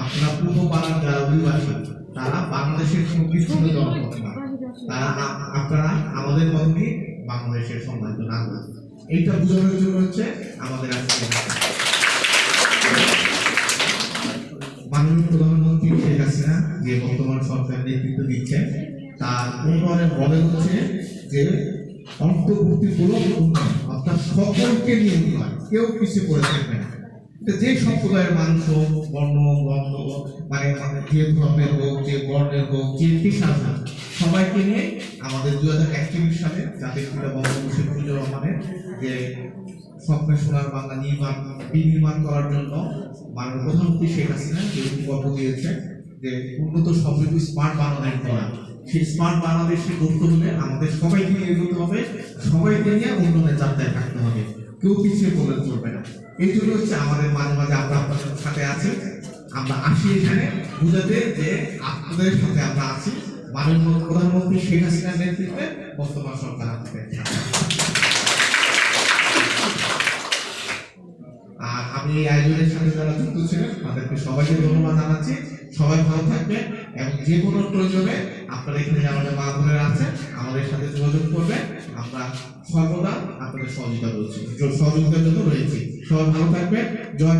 আপনারা পূর্ব পাড়ার যারা অভিবাসী তারা বাংলাদেশের সংবিধানে জন্মগ্রহণ করে তারা আপনারা আমাদের মতনই বাংলাদেশের সম্মানিত নাগরিক। এইটা বোঝানোর জন্য হচ্ছে আমাদের আজকে মাননীয় প্রধানমন্ত্রী শেখ হাসিনা যে বর্তমান সরকার নেতৃত্ব দিচ্ছে তার উন্নয়নের মডেল হচ্ছে যে অন্তর্ভুক্তিমূলক উন্নয়ন অর্থাৎ সকলকে নিয়ে উন্নয়ন কেউ কিছু করে থাকবে না। যে সম্প্রদায়ের মানুষ হোক, বর্ণ বর্ণ মানে যে ধর্মের হোক, যে বর্ণের হোক, যে পেশার হোক, সবাইকে নিয়ে আমাদের দু হাজার একচল্লিশ সালে জাতির পিতা বঙ্গবন্ধু শেখ মুজিবুর রহমানের যে স্বপ্নের সোনার বাংলা নির্মাণ, বিনির্মাণ করার জন্য মাননীয় প্রধানমন্ত্রী শেখ হাসিনা যে উপকল্প দিয়েছে যে উন্নত সমৃদ্ধ স্মার্ট বাংলাদেশ করা সেই স্মার্ট বাংলাদেশে করতে হলে আমাদের সবাইকে নিয়ে এগোতে হবে, সবাইকে নিয়ে উন্নয়নের যাত্রায় থাকতে হবে। কেউ পিছিয়ে পড়লে চলবে না। এই জন্য হচ্ছে আমাদের মাঝে মাঝে আমরা আপনাদের সাথে আছি। আমরা আসি এখানে বুঝাতে যে আপনাদের সাথে আমরা আছি। মাননীয় প্রধানমন্ত্রী শেখ হাসিনার নেতৃত্বে বর্তমান সরকার আমাদের আর আমি এই আয়োজনের সাথে যারা যুক্ত ছিলেন, তাদেরকে সবাইকে ধন্যবাদ জানাচ্ছি। সবাই ভালো থাকবে এবং যে কোনো প্রয়োজনে আপনারা এখানে আমাদের মা বোনেরা আছে আমাদের সাথে যোগাযোগ করবে আমরা সর্বদা আপনাদের সহযোগিতা রয়েছি সহযোগিতার জন্য রয়েছি। সবাই ভালো থাকবে জয়।